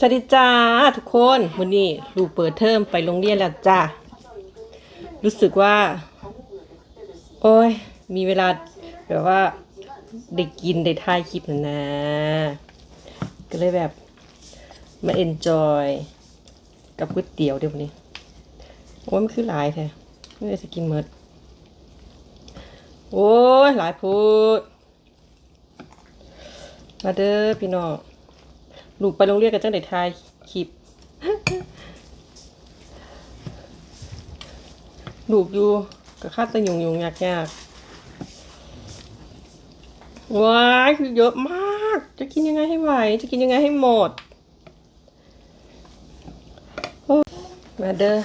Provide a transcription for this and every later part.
สวัสดีจ้าทุกคนวันนี้ลูกเปิดเทอมไปโรงเรียนแล้วจ้ารู้สึกว่า โอ้ย มีเวลาแบบว่าได้กินได้ถ่ายคลิปนะนะ ก็เลยแบบมาเอนจอยกับก๋วยเตี๋ยวเดี๋ยววันนี้โอ้ยมันคือหลายแท้ไม่ได้สกินเมิดโอ้ยหลายพูด มาเด้อพี่น้อง หลูกไปโรงเรียนกันจังได้ถ่ายคลิปลูกอยู่กับข้าตะยุงยุงยากยากว้ายคือเยอะมาก จะกินยังไงให้ไหว จะกินยังไงให้หมดมาเด้อ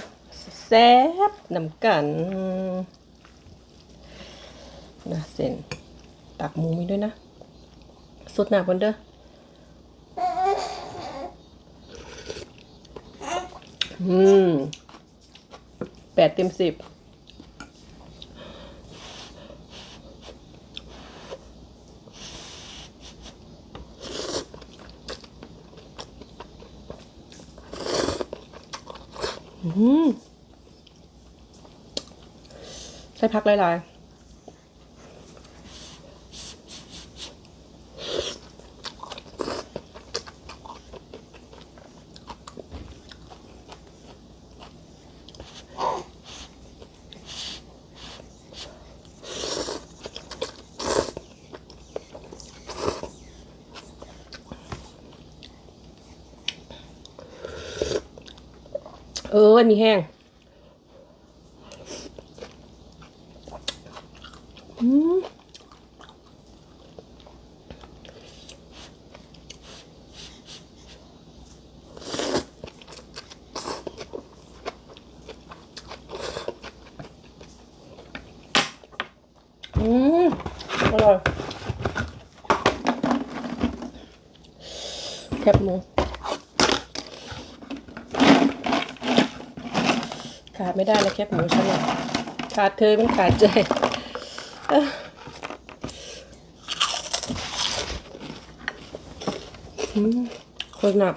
แซ่บน้ำกันนะเส้นตักหมูมีด้วยนะสดหนาบนเด้อ อืมแปดเต็มสิบอืมใส่พักหลายๆ เออมีแห้งอืมอืมอร่อยแคบหมู ขา ดไม่ได้เลยแคบหมูฉันขาดเธอมันขาดใจคนหนัก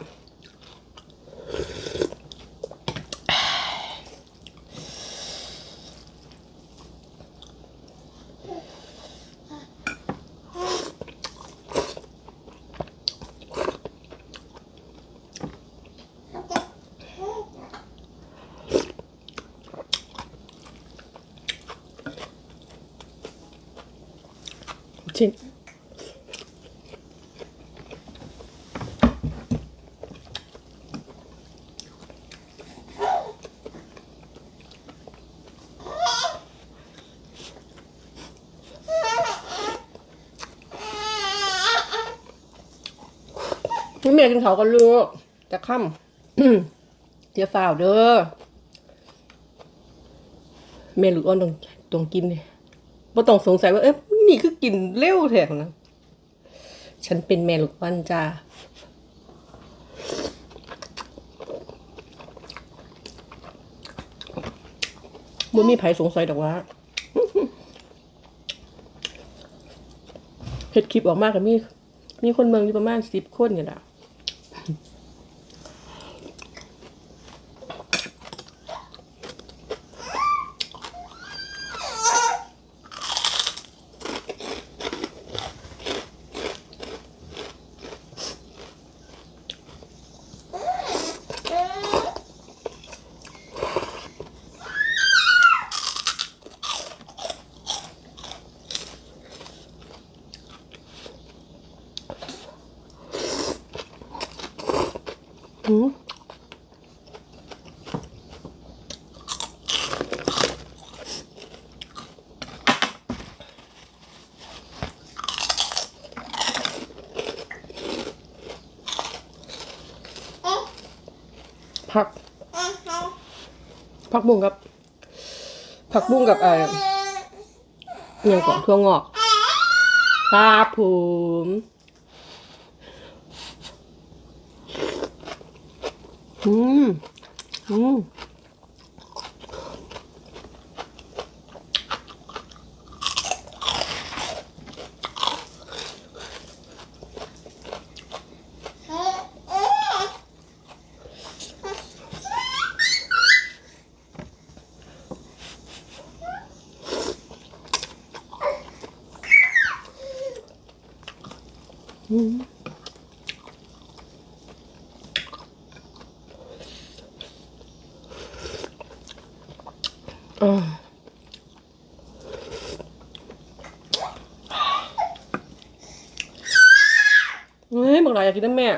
จริงพี่เมียกินเขากันลูกจะค่ำเดี๋ยวฝ่าวเด้อเมียลูกอ้อนต้องต้องกินเลย บ่ต้องสงสัยว่า เอ๊ะนี่คือกินเร็วแท้นะฉันเป็นแม่ลูกปั้นจ้าบ่มีไผสงสัยดอกว่าเฮ็ดคลิปออกมาก็มี มีคนเมืองอยู่ประมาณสิบคนนี่แหละ ผัก ผักบุ้งกับ ผักบุ้งกับเอ่ออหยังก่อนทั่วงอก ครับผม 음, 음. 음. เฮ้ยบอกหลายอยากกินน้ำแม่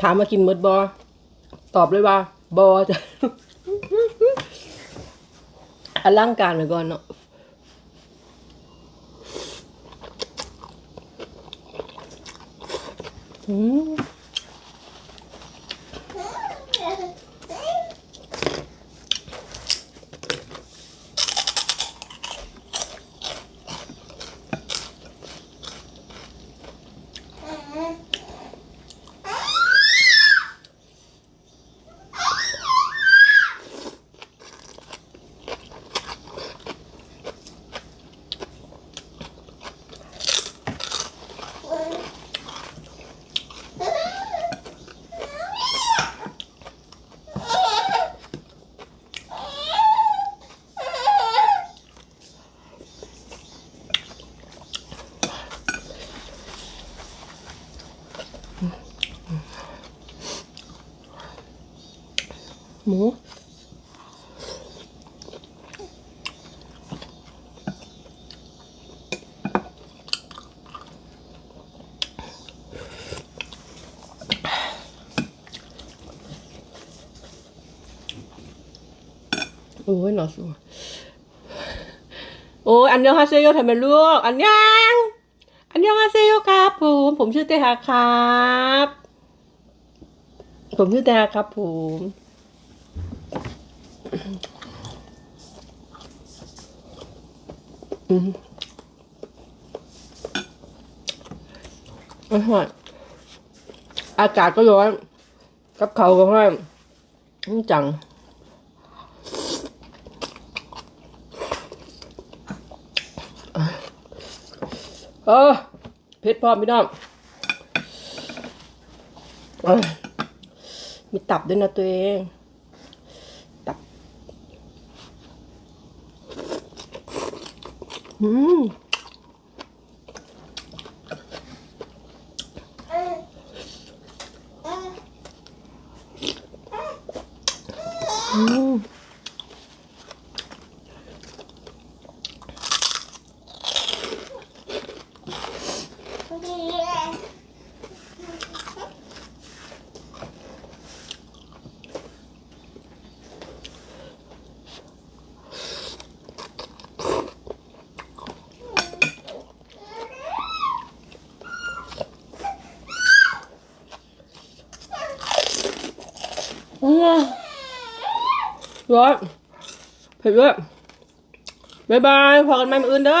ถามมากินหมดบอ ตอบเลยว่า บอจ้ะ อลังการไปก่อนเนาะอืม หมู โอ้ยหนอสูโอ้ยอันยองฮาเซโยทำไมลูก อันยังอันยองฮาเซโยครับผม ผมชื่อเตฮาครับ ผมชื่อเตฮาครับผม อืมอร่อยอากาศก็ร้อน กับเขาก็ห้อยจัง เออเพชรพ่อพี่น้องเอ้ยมีตับด้วยนะตัวเอง ตับ อื ร้อนเผ็ดด้วยบ๊ายบายพอกันใหม่มื้ออื่นเด้อ